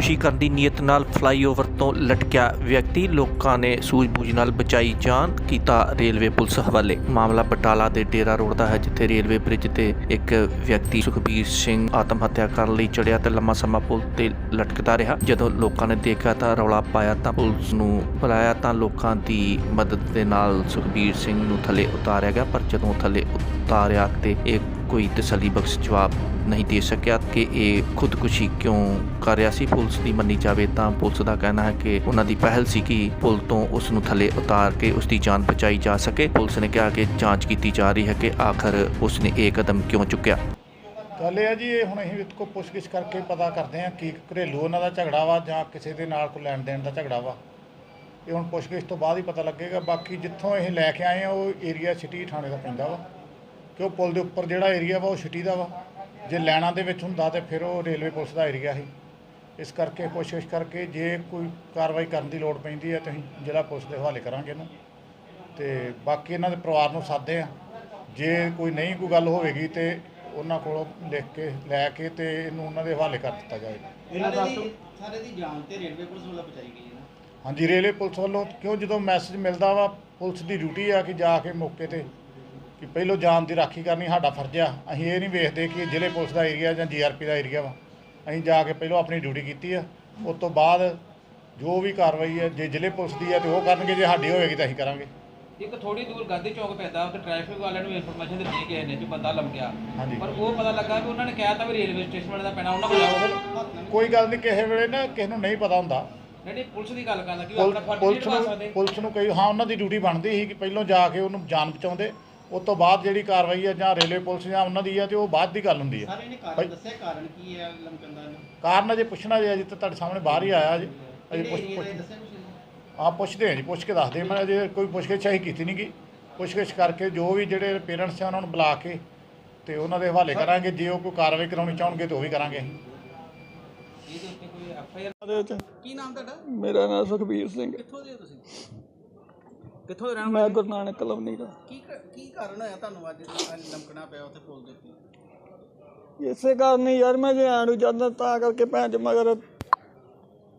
ਖੁਦਕੁਸ਼ੀ ਕਰਨ ਦੀ ਨੀਅਤ ਨਾਲ ਫਲਾਈਓਵਰ ਤੋਂ ਲਟਕਿਆ ਵਿਅਕਤੀ ਲੋਕਾਂ ਨੇ ਸੂਝ-ਬੂਝ ਨਾਲ ਬਚਾਈ ਜਾਨ ਕੀਤਾ ਰੇਲਵੇ ਪੁਲਿਸ ਹਵਾਲੇ। ਮਾਮਲਾ ਬਟਾਲਾ ਦੇ ਡੇਰਾ ਰੋਡ ਦਾ ਹੈ, ਜਿੱਥੇ ਰੇਲਵੇ ਬ੍ਰਿਜ ਤੇ ਇੱਕ ਵਿਅਕਤੀ ਸੁਖਬੀਰ ਸਿੰਘ ਆਤਮ ਹੱਤਿਆ ਕਰਨ ਲਈ ਚੜਿਆ ਤੇ ਲੰਮਾ ਸਮਾਂ ਪੁਲ ਤੇ ਲਟਕਦਾ ਰਿਹਾ। ਜਦੋਂ ਲੋਕਾਂ ਨੇ ਦੇਖਿਆ ਤਾਂ ਰੌਲਾ ਪਾਇਆ ਤਾਂ ਪੁਲਿਸ ਨੂੰ ਬੁਲਾਇਆ ਤਾਂ ਲੋਕਾਂ ਦੀ ਮਦਦ ਦੇ ਨਾਲ ਸੁਖਬੀਰ ਸਿੰਘ ਨੂੰ ਥੱਲੇ ਉਤਾਰਿਆ ਗਿਆ, ਪਰ ਜਦੋਂ ਥੱਲੇ ਉਤਾਰਿਆ ਤੇ ਇਹ ਕੋਈ ਤਸੱਲੀ ਬਖਸ਼ ਜਵਾਬ ਨਹੀਂ ਦੇ ਸਕਿਆ ਕਿ ਇਹ ਖੁਦਕੁਸ਼ੀ ਕਿਉਂ ਕਰ ਰਿਹਾ ਸੀ? ਪੁਲਿਸ ਦੀ ਮੰਨੀ ਜਾਵੇ ਤਾਂ ਪੁਲਿਸ ਦਾ ਕਹਿਣਾ ਹੈ ਕਿ ਉਹਨਾਂ ਦੀ ਪਹਿਲ ਸੀ ਕਿ ਪੁਲ ਤੋਂ ਉਸ ਨੂੰ ਥੱਲੇ ਉਤਾਰ ਕੇ ਉਸ ਦੀ ਜਾਨ ਬਚਾਈ ਜਾ ਸਕੇ। ਪੁਲਿਸ ਨੇ ਕਿਹਾ ਕਿ ਜਾਂਚ ਕੀਤੀ ਜਾ ਰਹੀ ਹੈ ਕਿ ਆਖਰ ਉਸ ਨੇ ਇਹ ਕਦਮ ਕਿਉਂ ਚੁੱਕਿਆ? ਗੱਲ ਇਹ ਆ ਜੀ, ਇਹ ਹੁਣ ਅਸੀਂ ਇਹਦੇ ਕੋਲ ਪੁੱਛਗਿੱਛ ਕਰਕੇ ਪਤਾ ਕਰਦੇ ਹਾਂ ਕਿ ਘਰੇਲੂ ਉਹਨਾਂ ਦਾ ਝਗੜਾ ਵਾ ਜਾਂ ਕਿਸੇ ਦੇ ਨਾਲ ਕੋਈ ਲੈਣ ਦੇਣ ਦਾ ਝਗੜਾ ਵਾ। ਇਹ ਹੁਣ ਪੁੱਛਗਿੱਛ ਤੋਂ ਬਾਅਦ ਹੀ ਪਤਾ ਲੱਗੇਗਾ। ਬਾਕੀ ਜਿੱਥੋਂ ਇਹ ਲੈ ਕੇ ਆਏ ਆ ਉਹ ਏਰੀਆ ਸਿਟੀ ਥਾਣੇ ਦਾ ਪੈਂਦਾ ਵਾ। ਕਿ ਉਹ ਪੁਲ ਦੇ ਉੱਪਰ ਜਿਹੜਾ ਏਰੀਆ ਵਾ ਉਹ ਸਿਟੀ ਦਾ ਵਾ। ਜੇ ਲੈਣਾ ਦੇ ਵਿੱਚ ਹੁੰਦਾ ਤੇ ਫਿਰ ਉਹ ਰੇਲਵੇ ਪੁਲਿਸ ਦਾ ਏਰੀਆ ਸੀ। ਇਸ ਕਰਕੇ ਕੋਸ਼ਿਸ਼ ਕਰਕੇ ਜੇ ਕੋਈ ਕਾਰਵਾਈ ਕਰਨ ਦੀ ਲੋੜ ਪੈਂਦੀ ਹੈ ਤਾਂ ਅਸੀਂ ਜ਼ਿਲ੍ਹਾ ਪੁਲਿਸ ਦੇ ਹਵਾਲੇ ਕਰਾਂਗੇ ਇਹਨੂੰ। ਤੇ ਬਾਕੀ ਇਹਨਾਂ ਦੇ ਪਰਿਵਾਰ ਨੂੰ ਸਾਦੇ ਆ ਜੇ ਕੋਈ ਨਹੀਂ ਕੋਈ ਗੱਲ ਹੋਵੇਗੀ ਤੇ ਉਹਨਾਂ ਕੋਲੋਂ ਲਿਖ ਕੇ ਲੈ ਕੇ ਤੇ ਇਹਨੂੰ ਉਹਨਾਂ ਦੇ ਹਵਾਲੇ ਕਰ ਦਿੱਤਾ ਜਾਏਗਾ ਸਾਰੇ ਦੀ ਸਾਰੇ ਦੀ ਜਾਨ ਤੇ ਰੇਲਵੇ ਪੁਲਿਸ ਵੱਲੋਂ ਬਚਾਈ ਗਈ ਹੈ ਨਾ। ਹਾਂਜੀ ਰੇਲਵੇ ਪੁਲਿਸ ਵੱਲੋਂ ਕਿਉਂ ਜਦੋਂ ਮੈਸੇਜ ਮਿਲਦਾ ਵਾ ਪੁਲਿਸ ਦੀ ਡਿਊਟੀ ਆ ਕਿ ਜਾ ਕੇ ਮੌਕੇ ਤੇ ਕਿ ਪਹਿਲੋਂ ਜਾਨ ਦੀ ਰਾਖੀ ਕਰਨੀ ਸਾਡਾ ਫਰਜ਼ ਆ। ਅਸੀਂ ਇਹ ਨਹੀਂ ਵੇਖਦੇ ਕਿ ਜ਼ਿਲ੍ਹੇ ਪੁਲਿਸ ਦਾ ਏਰੀਆ ਜਾਂ ਜੀਆਰਪੀ ਦਾ ਏਰੀਆ ਵਾ। ਅਸੀਂ ਜਾ ਕੇ ਪਹਿਲੋਂ ਆਪਣੀ ਡਿਊਟੀ ਕੀਤੀ ਆ। ਉਸ ਤੋਂ ਬਾਅਦ ਜੋ ਵੀ ਕਾਰਵਾਈ ਹੈ ਜੇ ਜ਼ਿਲ੍ਹੇ ਪੁਲਿਸ ਦੀ ਹੈ ਤੇ ਉਹ ਕਰਨਗੇ ਜੇ ਸਾਡੀ ਹੋਵੇਗੀ ਤਾਂ ਅਸੀਂ ਕਰਾਂਗੇ। ਇੱਕ ਥੋੜੀ ਦੂਰ ਗਾਂਧੀ ਚੌਕ ਪੈਂਦਾ ਉੱਥੇ ਟ੍ਰੈਫਿਕ ਵਾਲਿਆਂ ਨੂੰ ਇਨਫੋਰਮੇਸ਼ਨ ਦਿੱਤੀ ਕਿਸੇ ਨੇ ਕਿ ਬੰਦਾ ਹਾਂਜੀ। ਪਰ ਉਹ ਪਤਾ ਲੱਗਾ ਕਿ ਉਹਨਾਂ ਨੇ ਕਿਹਾ ਤਾਂ ਵੀ ਰੇਲਵੇ ਸਟੇਸ਼ਨ ਵਾਲੇ ਦਾ ਪੈਣਾ ਉਹਨਾਂ ਕੋਲ ਕੋਈ ਗੱਲ ਨਹੀਂ ਕਿਸੇ ਵੇਲੇ ਨਾ ਕਿਸੇ ਨੂੰ ਨਹੀਂ ਪਤਾ ਹੁੰਦਾ। ਨਹੀਂ ਪੁਲਿਸ ਦੀ ਗੱਲ ਕਰਦਾ ਕਿ ਆਪਣਾ ਫਰਜ਼ ਨਹੀਂ ਪੁਲਿਸ ਨੂੰ ਪੁਲਿਸ ਨੂੰ ਕਈ ਹਾਂ ਉਹਨਾਂ ਦੀ ਡਿਊਟੀ ਬਣਦੀ ਸੀ ਕਿ ਪਹਿਲਾਂ ਜਾ ਕੇ ਉਹਨੂੰ ਜਾਨ ਬਚਾਉਂਦੇ। ਉਸ ਤੋਂ ਬਾਅਦ ਜਿਹੜੀ ਕਾਰਵਾਈ ਹੈ ਜਾਂ ਰੇਲਵੇ ਪੁਲਿਸ ਜਾਂ ਉਹਨਾਂ ਦੀ ਹੈ ਤੇ ਉਹ ਬਾਅਦ ਦੀ ਗੱਲ ਹੁੰਦੀ ਹੈ ਸਾਰੇ ਨੇ ਕਾਰਨ ਦੱਸਿਆ? ਕਾਰਨ ਕੀ ਹੈ ਲੰਕਨ ਦਾ ਕਾਰਨ ਅਜੇ ਪੁੱਛਣਾ ਜੇ ਅਜੇ ਤਾਂ ਤੁਹਾਡੇ ਸਾਹਮਣੇ ਬਾਹਰ ਹੀ ਆਇਆ ਜੀ ਅਜੇ ਪੁੱਛ ਇਹ ਪੁੱਛ ਦੱਸਿਆ ਕੁਛ ਨਹੀਂ ਹਾਂ ਪੁੱਛਦੇ ਹਾਂ ਜੀ ਪੁੱਛ ਕੇ ਦੱਸਦੇ। ਮੈਂ ਅਜੇ ਕੋਈ ਪੁੱਛਗਿੱਛ ਅਸੀਂ ਕੀਤੀ ਨਹੀਂ ਗੀ ਪੁੱਛਗਿੱਛ ਕਰਕੇ ਜੋ ਵੀ ਜਿਹੜੇ ਪੇਰੈਂਟਸ ਆ ਉਹਨਾਂ ਨੂੰ ਬੁਲਾ ਕੇ ਤੇ ਉਹਨਾਂ ਦੇ ਹਵਾਲੇ ਕਰਾਂਗੇ। ਜੇ ਉਹ ਕੋਈ ਕਾਰਵਾਈ ਕਰਾਉਣੀ ਚਾਹਣਗੇ ਤਾਂ ਉਹ ਵੀ ਕਰਾਂਗੇ। ਅਸੀਂ ਇਹਦੇ ਉੱਤੇ ਕੋਈ ਐਫ ਆਈ ਆਰ ਉਹਦੇ ਵਿੱਚ ਕੀ ਨਾਮ ਤੁਹਾਡਾ? ਮੇਰਾ ਨਾਮ ਸੁਖਬੀਰ ਸਿੰਘ ਕਿੱਥੋਂ ਦੇ ਹੋ ਤੁਸੀਂ? ਕਿੱਥੋਂ ਦੇ ਰਹਿਣ ਮੈਂ ਗੁਰੂ ਨਾਨਕ ਕਲੋਨੀ ਦਾ। ਕੀ ਕ- ਕੀ ਕਾਰਨ ਹੋਇਆ ਤੁਹਾਨੂੰ ਅੱਜ ਲੰਕਣਾ ਪਿਆ ਉੱਥੇ ਪੁਲ ਦੇ ਉੱਤੇ? ਇਸੇ ਕਾਰਨ ਹੀ ਯਾਰ ਮੈਂ ਜੇ ਆਣੂ ਜਾਂਦਾ ਤਾਂ ਕਰਕੇ ਭੈਣ ਚ ਮਗਰ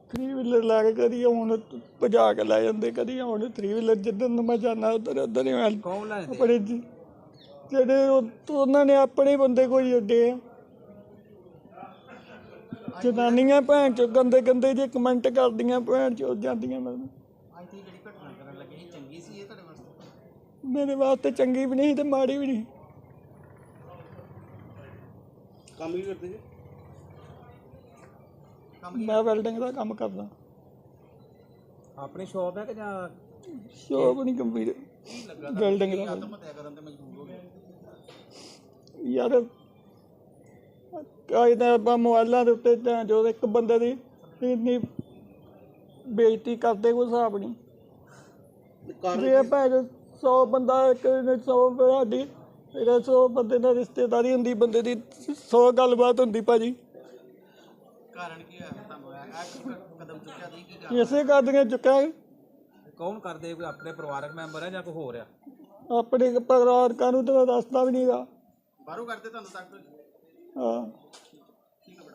ਥਰੀ ਵੀਲਰ ਲੈ ਕੇ ਕਦੀ ਹੁਣ ਭਜਾ ਕੇ ਲੈ ਜਾਂਦੇ ਕਦੀ ਹੁਣ ਥਰੀ ਵੀਲਰ ਜਿੱਦਣ ਨੂੰ ਮੈਂ ਜਾਂਦਾ ਉਧਰ ਉਧਰ ਹੀ ਮੈਂ ਕੌਣ ਲੈ ਆਪਣੇ ਜੀ- ਜਿਹੜੇ ਉਹ- ਉਹਨਾਂ ਨੇ ਆਪਣੇ ਬੰਦੇ ਕੋਈ ਅੱਡੇ ਆ। ਜਨਾਨੀਆਂ ਭੈਣ ਚ ਗੰਦੇ ਗੰਦੇ ਜੇ ਕਮੈਂਟ ਕਰਦੀਆਂ ਭੈਣ ਚ ਜਾਂਦੀਆਂ ਮੈਨੂੰ। ਮੇਰੇ ਵਾਸਤੇ ਚੰਗੀ ਵੀ ਨਹੀਂ ਤੇ ਮਾੜੀ ਵੀ ਨਹੀਂ। ਕੰਮ ਵੀ ਕਰਦੇ ਜੀ? ਮੈਂ ਵੈਲਡਿੰਗ ਦਾ ਕੰਮ ਕਰਦਾ। ਆਪਣੀ ਸ਼ਾਪ ਹੈ ਕਿ ਜਾਂ ਸ਼ੋਪ ਨਹੀਂ ਕੰਪਨੀ ਵੈਲਡਿੰਗ ਦਾ। ਆਤਮ ਹੱਤਿਆ ਕਰਨ ਤੇ ਮਜਬੂਰ ਹੋ ਗਏ। ਯਾਰ ਕਾਇ ਤਾਂ ਆਪਾਂ ਮੋਬਾਈਲਾਂ ਦੇ ਉੱਤੇ ਤਾਂ ਜੋ ਇੱਕ ਬੰਦੇ ਦੀ ਇੰਨੀ ਬੇਇੱਜ਼ਤੀ ਕਰਦੇ ਕੋਈ ਹਿਸਾਬ ਨਹੀਂ। ਜੇ ਭੈਣ 100 ਬੰਦਾ ਇੱਕ 100 ਸਾਡੀ ਇਹਦਾ 100 ਬੰਦੇ ਨਾਲ ਰਿਸ਼ਤੇਦਾਰੀ ਹੁੰਦੀ ਬੰਦੇ ਦੀ 100 ਗੱਲਬਾਤ ਹੁੰਦੀ ਭਾਜੀ। ਕਾਰਨ ਕੀ ਹੋਇਆ ਤੁਹਾਨੂੰ? ਇਹ ਇਹ ਕਦਮ ਚੁੱਕਿਆ ਦੀ ਕੀ ਕਾਰਨ ਇਸੇ ਕਰਦੀਆਂ ਚੁੱਕਿਆ ਕੌਣ ਕਰਦੇ ਕੋਈ ਆਪਣੇ ਪਰਿਵਾਰਕ ਮੈਂਬਰ ਹੈ ਜਾਂ ਕੋਈ ਹੋਰ ਆ? ਆਪਣੇ ਪਰਿਵਾਰ ਨੂੰ ਤਾਂ ਦੱਸਦਾ ਵੀ ਨਹੀਂਗਾ ਬਾਹਰੋਂ ਕਰਦੇ ਤੁਹਾਨੂੰ ਤੱਕ ਹਾਂ।